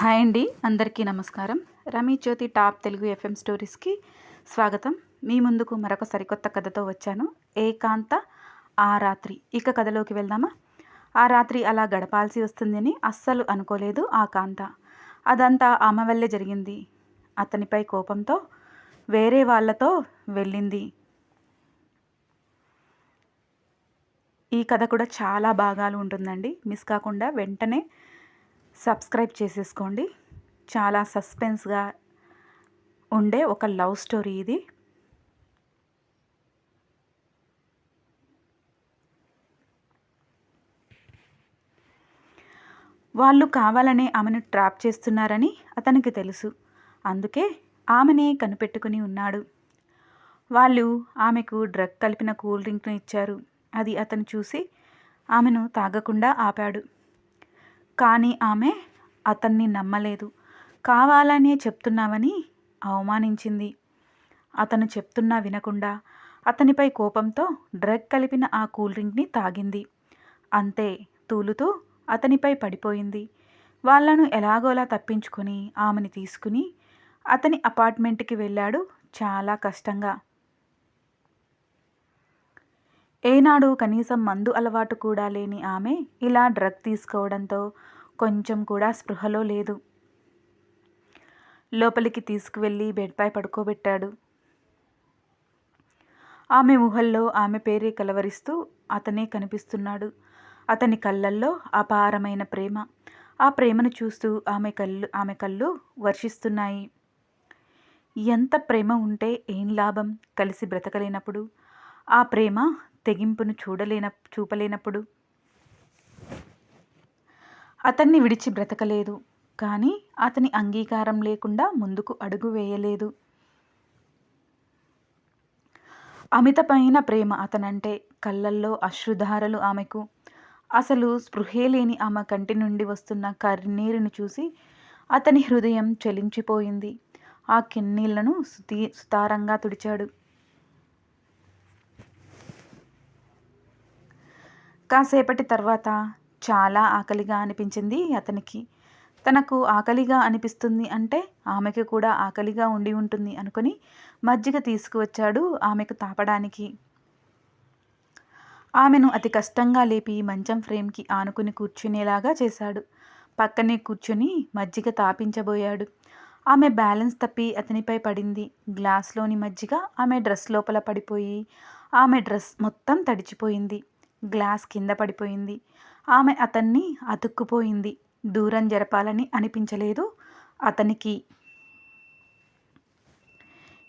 Hi అండి అందరికీ నమస్కారం. రమీ జ్యోతి టాప్ తెలుగు ఎఫ్ఎం స్టోరీస్కి స్వాగతం. మీ ముందుకు మరొక సరికొత్త కథతో వచ్చాను. ఏకాంత ఆ రాత్రి. ఇక కథలోకి వెళ్దామా? ఆ రాత్రి అలా గడపాల్సి వస్తుందని అస్సలు అనుకోలేదు ఆ కాంత. అదంతా ఆమె వల్లే జరిగింది. అతనిపై కోపంతో వేరే వాళ్ళతో వెళ్ళింది. ఈ కథ కూడా చాలా భాగాలు ఉంటుందండి. మిస్ కాకుండా వెంటనే సబ్స్క్రైబ్ చేసేసుకోండి. చాలా సస్పెన్స్గా ఉండే ఒక లవ్ స్టోరీ ఇది. వాళ్ళు కావాలనే ఆమెను ట్రాప్ చేస్తున్నారని అతనికి తెలుసు. అందుకే ఆమెనే కనిపెట్టుకుని ఉన్నాడు. వాళ్ళు ఆమెకు డ్రగ్ కలిపిన కూల్ డ్రింక్ను ఇచ్చారు. అది అతను చూసి ఆమెను తాగకుండా ఆపాడు. కానీ ఆమె అతన్ని నమ్మలేదు. కావాలనే చెప్తున్నావని అవమానించింది. అతను చెప్తున్నా వినకుండా అతనిపై కోపంతో డ్రగ్ కలిపిన ఆ కూల్ డ్రింక్ని తాగింది. అంతే తూలుతూ అతనిపై పడిపోయింది. వాళ్ళను ఎలాగోలా తప్పించుకొని ఆమెని తీసుకుని అతని అపార్ట్మెంట్కి వెళ్ళాడు. చాలా కష్టంగా ఏనాడు కనీసం మందు అలవాటు కూడా లేని ఆమె ఇలా డ్రగ్ తీసుకోవడంతో కొంచెం కూడా స్పృహలో లేదు. లోపలికి తీసుకువెళ్ళి బెడ్పై పడుకోబెట్టాడు. ఆమె ఊహల్లో ఆమె పేరే కలవరిస్తూ అతనే కనిపిస్తున్నాడు. అతని కళ్ళల్లో అపారమైన ప్రేమ. ఆ ప్రేమను చూస్తూ ఆమె కళ్ళు ఆమె కళ్ళు వర్షిస్తున్నాయి. ఎంత ప్రేమ ఉంటే ఏం లాభం కలిసి బ్రతకలేనప్పుడు? ఆ ప్రేమ తెగింపును చూడలేన చూపలేనప్పుడు? అతన్ని విడిచి బ్రతకలేదు. కానీ అతని అంగీకారం లేకుండా ముందుకు అడుగు వేయలేదు. అమితమైన ప్రేమ అతనంటే కళ్ళల్లో అశ్రుధారలు ఆమెకు. అసలు స్పృహే లేని ఆమె కంటి నుండి వస్తున్న కన్నీరును చూసి అతని హృదయం చలించిపోయింది. ఆ కిన్నీళ్ళను సుతీ సుతారంగా తుడిచాడు. కాసేపటి తర్వాత చాలా ఆకలిగా అనిపించింది అతనికి. తనకు ఆకలిగా అనిపిస్తుంది అంటే ఆమెకి కూడా ఆకలిగా ఉండి ఉంటుంది అనుకుని మజ్జిగ తీసుకువచ్చాడు ఆమెకు తాపడానికి. ఆమెను అతి కష్టంగా లేపి మంచం ఫ్రేమ్కి ఆనుకుని కూర్చునేలాగా చేశాడు. పక్కనే కూర్చుని మజ్జిగ తాపించబోయాడు. ఆమె బ్యాలెన్స్ తప్పి అతనిపై పడింది. గ్లాస్లోని మజ్జిగ ఆమె డ్రెస్ లోపల పడిపోయి ఆమె డ్రెస్ మొత్తం తడిచిపోయింది. గ్లాస్ కింద పడిపోయింది. ఆమె అతన్ని అతుక్కుపోయింది. దూరం జరపాలని అనిపించలేదు అతనికి.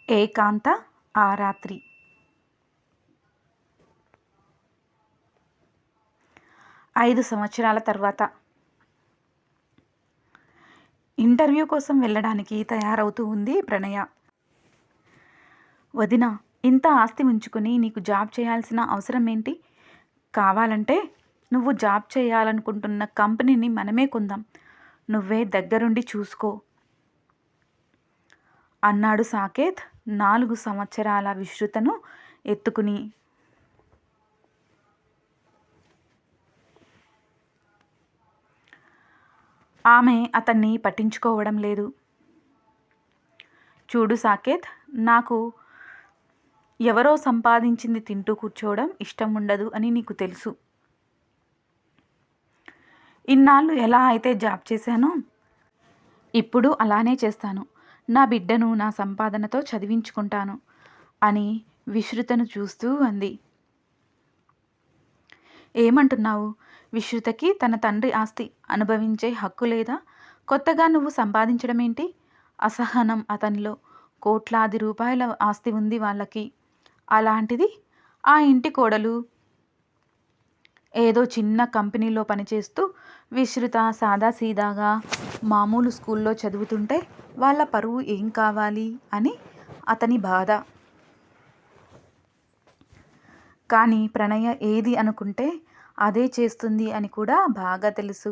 ఏకాంత ఆ రాత్రి. ఐదు సంవత్సరాల తర్వాత. ఇంటర్వ్యూ కోసం వెళ్ళడానికి తయారవుతూ ఉంది ప్రణయ. వదిన ఇంత ఆస్తి ఉంచుకొని నీకు జాబ్ చేయాల్సిన అవసరం ఏంటి? కావాలంటే నువ్వు జాబ్ చేయాలనుకుంటున్న కంపెనీని మనమే కొందాం. నువ్వే దగ్గరుండి చూసుకో. అన్నాడు సాకేత్ నాలుగు సంవత్సరాల విశ్రుతను ఎత్తుకుని. ఆమె అతన్ని పట్టించుకోవడం లేదు. చూడు సాకేత్ నాకు ఎవరో సంపాదించింది తింటూ కూర్చోవడం ఇష్టం ఉండదు అని నీకు తెలుసు. ఇన్నాళ్ళు ఎలా అయితే జాబ్ చేశానో ఇప్పుడు అలానే చేస్తాను. నా బిడ్డను నా సంపాదనతో చదివించుకుంటాను అని విశ్రుతను చూస్తూ అంది. ఏమంటున్నావు? విశ్రుతకి తన తండ్రి ఆస్తి అనుభవించే హక్కు లేదా? కొత్తగా నువ్వు సంపాదించడం ఏంటి అసహనం అతనిలో కోట్లాది రూపాయల ఆస్తి ఉంది వాళ్ళకి. అలాంటిది ఆ ఇంటి కోడలు. ఏదో చిన్న కంపెనీలో పనిచేస్తూ విశ్రుత సాదాసీదాగా మామూలు స్కూల్లో చదువుతుంటే వాళ్ళ పరువు ఏం కావాలి అని అతని బాధ. కానీ ప్రణయ ఏది అనుకుంటే అదే చేస్తుంది అని కూడా బాగా తెలుసు.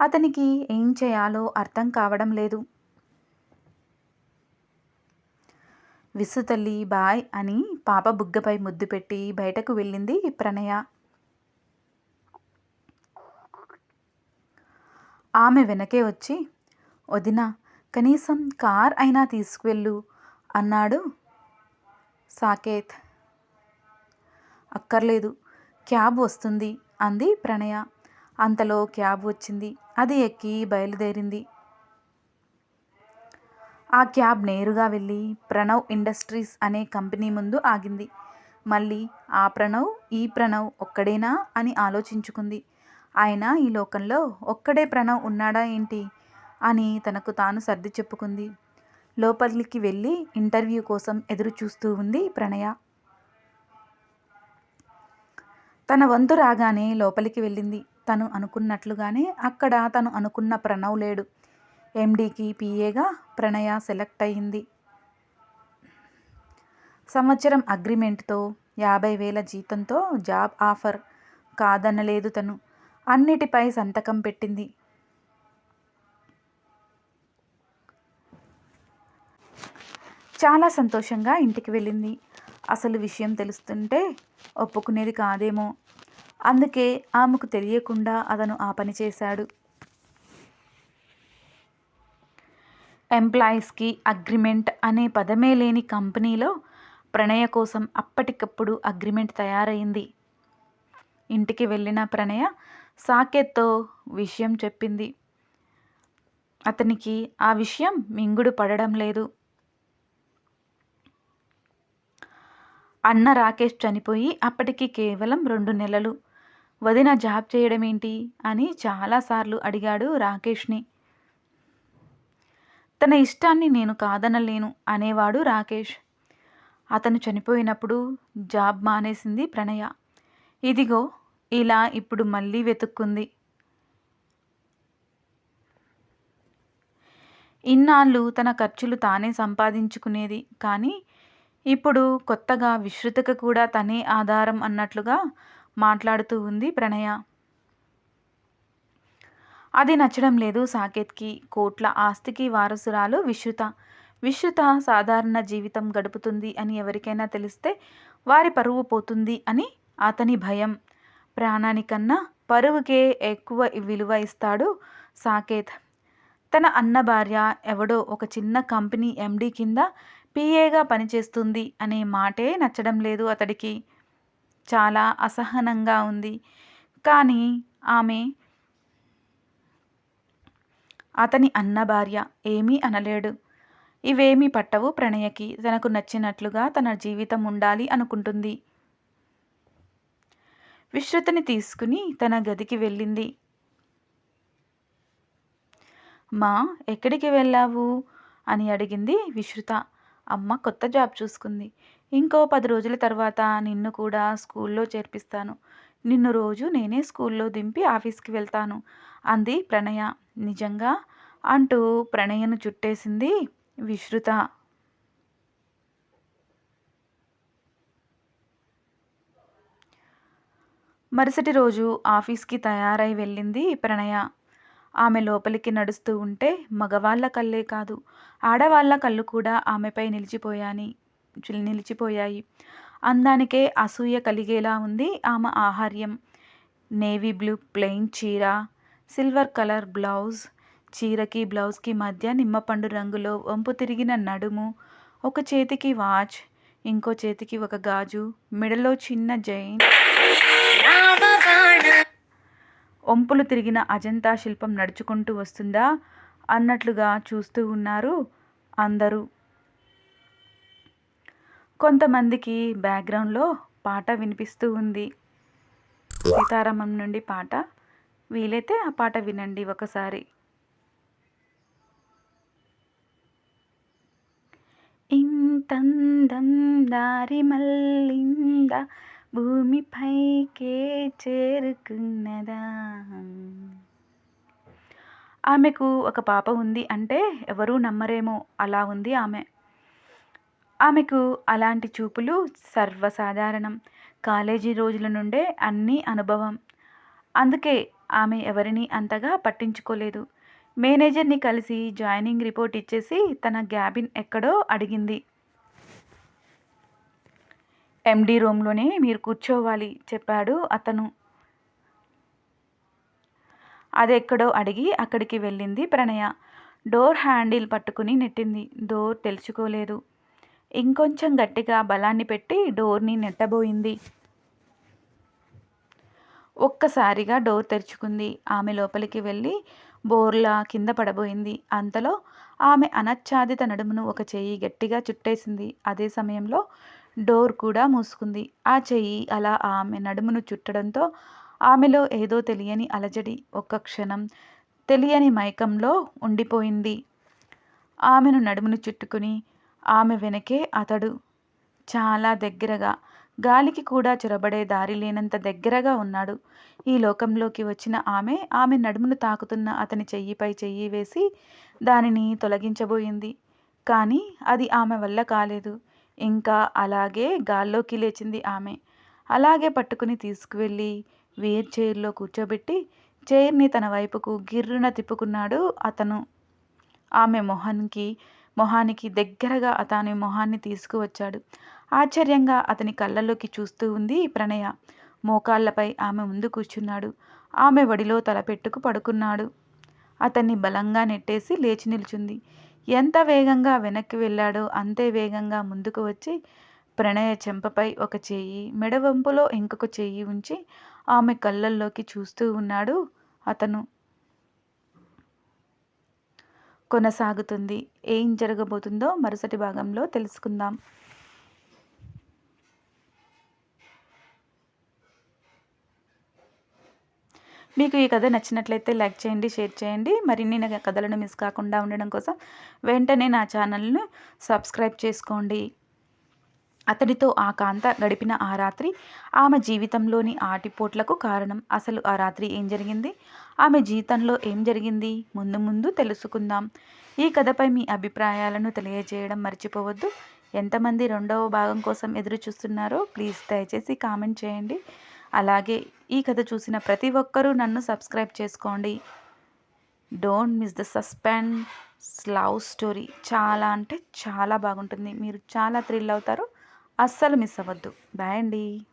అతనికి ఏం చేయాలో అర్థం కావడం లేదు. విసు తల్లి బాయ్ అని పాప బుగ్గపై ముద్దు పెట్టి బయటకు వెళ్ళింది ప్రణయ. ఆమె వెనకే వచ్చి వదినా కనీసం కార్ అయినా తీసుకువెళ్ళు అన్నాడు సాకేత్. అక్కర్లేదు క్యాబ్ వస్తుంది అంది ప్రణయ. అంతలో క్యాబ్ వచ్చింది. అది ఎక్కి బయలుదేరింది. ఆ క్యాబ్ నేరుగా వెళ్ళి ప్రణవ్ ఇండస్ట్రీస్ అనే కంపెనీ ముందు ఆగింది. మళ్ళీ ఆ ప్రణవ్ ఈ ప్రణవ్ ఒక్కడేనా అని ఆలోచించుకుంది. ఆయన ఈ లోకంలో ఒక్కడే ప్రణవ్ ఉన్నాడా ఏంటి అని తనకు తాను సర్ది చెప్పుకుంది. లోపలికి వెళ్ళి ఇంటర్వ్యూ కోసం ఎదురు చూస్తూ ఉంది ప్రణయ. తన వంతు రాగానే లోపలికి వెళ్ళింది. తను అనుకున్నట్లుగానే అక్కడ తను అనుకున్న ప్రణవ్ లేడు. ఎండీకి పిఏగా ప్రణయ సెలెక్ట్ అయింది. సంవత్సరం అగ్రిమెంట్తో యాభై వేల జీతంతో జాబ్ ఆఫర్ కాదనలేదు తను. అన్నిటిపై సంతకం పెట్టింది. చాలా సంతోషంగా ఇంటికి వెళ్ళింది. అసలు విషయం తెలుస్తుంటే ఒప్పుకునేది కాదేమో. అందుకే ఆమెకు తెలియకుండా అతను ఆ పని చేశాడు. ఎంప్లాయీస్కి అగ్రిమెంట్ అనే పదమే లేని కంపెనీలో ప్రణయ కోసం అప్పటికప్పుడు అగ్రిమెంట్ తయారైంది. ఇంటికి వెళ్ళిన ప్రణయ సాకేత్తో విషయం చెప్పింది. అతనికి ఆ విషయం మింగుడు పడడం లేదు. అన్న రాకేష్ చనిపోయి అప్పటికి కేవలం రెండు నెలలు. వదిన జాబ్ చేయడం ఏంటి అని చాలాసార్లు అడిగాడు రాకేష్ని. తన ఇష్టాన్ని నేను కాదనలేను అనేవాడు రాకేష్. అతను చనిపోయినప్పుడు జాబ్ మానేసింది ప్రణయ. ఇదిగో ఇలా ఇప్పుడు మళ్ళీ వెతుక్కుంది. ఇన్నాళ్ళు తన ఖర్చులు తానే సంపాదించుకునేది. కానీ ఇప్పుడు కొత్తగా విశ్రుతకు కూడా తనే ఆధారం అన్నట్లుగా మాట్లాడుతూ ఉంది ప్రణయ. అది నచ్చడం లేదు సాకేత్కి కోట్ల ఆస్తికి వారసురాలు విశ్రుత. విశ్రుత సాధారణ జీవితం గడుపుతుంది అని ఎవరికైనా తెలిస్తే వారి పరువు పోతుంది అని అతని భయం. ప్రాణానికన్నా పరువుకే ఎక్కువ విలువ ఇస్తాడు సాకేత్. తన అన్న భార్య ఎవడో ఒక చిన్న కంపెనీ ఎండీ కింద పిఏగా పనిచేస్తుంది అనే మాటే నచ్చడం లేదు అతడికి. చాలా అసహనంగా ఉంది. కానీ ఆమె అతని అన్న భార్య ఏమీ అనలేడు. ఇవేమీ పట్టవు ప్రణయకి. తనకు నచ్చినట్లుగా తన జీవితం ఉండాలి అనుకుంటుంది. విశ్రుతిని తీసుకుని తన గదికి వెళ్ళింది. మా ఎక్కడికి వెళ్ళావు? అని అడిగింది విశ్రుత. అమ్మ కొత్త జాబ్ చూసుకుంది. ఇంకో పది రోజుల తర్వాత నిన్ను కూడా స్కూల్లో చేర్పిస్తాను. నిన్ను రోజు నేనే స్కూల్లో దింపి ఆఫీస్కి వెళ్తాను అంది ప్రణయ. నిజంగా? అంటూ ప్రణయను చుట్టేసింది విశ్రుత. మరుసటి రోజు ఆఫీస్కి తయారై వెళ్ళింది ప్రణయ. ఆమె లోపలికి నడుస్తూ ఉంటే మగవాళ్ళ కళ్ళే కాదు ఆడవాళ్ళ కళ్ళు కూడా ఆమెపై నిలిచిపోయాని నిలిచిపోయాయి. అందానికే అసూయ కలిగేలా ఉంది ఆమె ఆహార్యం. నేవీ బ్లూ ప్లెయిన్ చీర సిల్వర్ కలర్ బ్లౌజ్ చీరకి బ్లౌజ్కి మధ్య నిమ్మపండు రంగులో వంపు తిరిగిన నడుము ఒక చేతికి వాచ్ ఇంకో చేతికి ఒక గాజు మెడలో చిన్న జైన్. వంపులు తిరిగిన అజంతా శిల్పం నడుచుకుంటూ వస్తుందా? అన్నట్లుగా చూస్తూ ఉన్నారు అందరూ. కొంతమందికి బ్యాక్గ్రౌండ్లో పాట వినిపిస్తూ ఉంది. సీతారామం నుండి పాట. వీలైతే ఆ పాట వినండి ఒకసారి. ఇంతందం దారి మల్లింద భూమిపైకే చేరుకున్నదా? ఆమెకు ఒక పాప ఉంది అంటే ఎవరూ నమ్మరేమో అలా ఉంది ఆమె. ఆమెకు అలాంటి చూపులు సర్వసాధారణం. కాలేజీ రోజుల నుండే అన్నీ అనుభవం. అందుకే ఆమె ఎవరిని అంతగా పట్టించుకోలేదు. మేనేజర్ని కలిసి జాయినింగ్ రిపోర్ట్ ఇచ్చేసి తన గ్యాబిన్ ఎక్కడో అడిగింది. ఎండీ రూమ్లోనే మీరు కూర్చోవాలి చెప్పాడు అతను. అది ఎక్కడో అడిగి అక్కడికి వెళ్ళింది ప్రణయ. డోర్ హ్యాండిల్ పట్టుకుని నెట్టింది. డోర్ తెలుసుకోలేదు ఇంకొంచెం గట్టిగా బలాన్ని పెట్టి డోర్ని నెట్టబోయింది. ఒక్కసారిగా డోర్ తెరుచుకుంది. ఆమె లోపలికి వెళ్ళి బోర్లా కింద పడబోయింది. అంతలో ఆమె అనచ్ఛాదిత నడుమును ఒక చెయ్యి గట్టిగా చుట్టేసింది. అదే సమయంలో డోర్ కూడా మూసుకుంది. ఆ చెయ్యి అలా ఆమె నడుమును చుట్టడంతో ఆమెలో ఏదో తెలియని అలజడి ఒక్క క్షణం తెలియని మైకంలో ఉండిపోయింది. ఆమెను నడుమును చుట్టుకుని ఆమె వెనకే అతడు చాలా దగ్గరగా గాలికి కూడా చొరబడే దారి లేనంత దగ్గరగా ఉన్నాడు. ఈ లోకంలోకి వచ్చిన ఆమె ఆమె నడుమును తాకుతున్న అతని చెయ్యిపై చెయ్యి వేసి దానిని తొలగించబోయింది. కానీ అది ఆమె వల్ల కాలేదు. ఇంకా అలాగే గాల్లోకి లేచింది ఆమె. అలాగే పట్టుకుని తీసుకువెళ్ళి వీర్ చైర్లో కూర్చోబెట్టి చైర్ని తన వైపుకు గిర్రున తిప్పుకున్నాడు అతను. ఆమె మొహానికి మొహానికి దగ్గరగా అతని మొహాన్ని తీసుకువచ్చాడు. ఆశ్చర్యంగా అతని కళ్ళల్లోకి చూస్తూ ఉంది ప్రణయ. మోకాళ్ళపై ఆమె ముందు కూర్చున్నాడు. ఆమె వడిలో తలపెట్టుకు పడుకున్నాడు. అతన్ని బలంగా నెట్టేసి లేచి నిల్చుంది. ఎంత వేగంగా వెనక్కి వెళ్ళాడో అంతే వేగంగా ముందుకు వచ్చి ప్రణయ చెంపపై ఒక చెయ్యి మెడవంపులో ఇంకొక చెయ్యి ఉంచి ఆమె కళ్ళల్లోకి చూస్తూ ఉన్నాడు అతను. కొనసాగుతుంది. ఏం జరగబోతుందో మరుసటి భాగంలో తెలుసుకుందాం. మీకు ఈ కథ నచ్చినట్లయితే లైక్ చేయండి షేర్ చేయండి. మరిన్ని కథలను మిస్ కాకుండా ఉండడం కోసం వెంటనే నా ఛానల్ను సబ్స్క్రైబ్ చేసుకోండి. అతడితో ఆ కాంత గడిపిన ఆ రాత్రి ఆమె జీవితంలోని ఆటిపోట్లకు కారణం. అసలు ఆ రాత్రి ఏం జరిగింది? ఆమె జీవితంలో ఏం జరిగింది? ముందు ముందు తెలుసుకుందాం. ఈ కథపై మీ అభిప్రాయాలను తెలియజేయడం మర్చిపోవద్దు. ఎంతమంది రెండవ భాగం కోసం ఎదురు చూస్తున్నారో ప్లీజ్ దయచేసి కామెంట్ చేయండి. అలాగే ఈ కథ చూసిన ప్రతి ఒక్కరూ నన్ను సబ్స్క్రైబ్ చేసుకోండి. Don't miss the suspense love story చాలా అంటే చాలా బాగుంటుంది. మీరు చాలా థ్రిల్ అవుతారు. అస్సలు మిస్ అవ్వద్దు. బాయ్ అండి.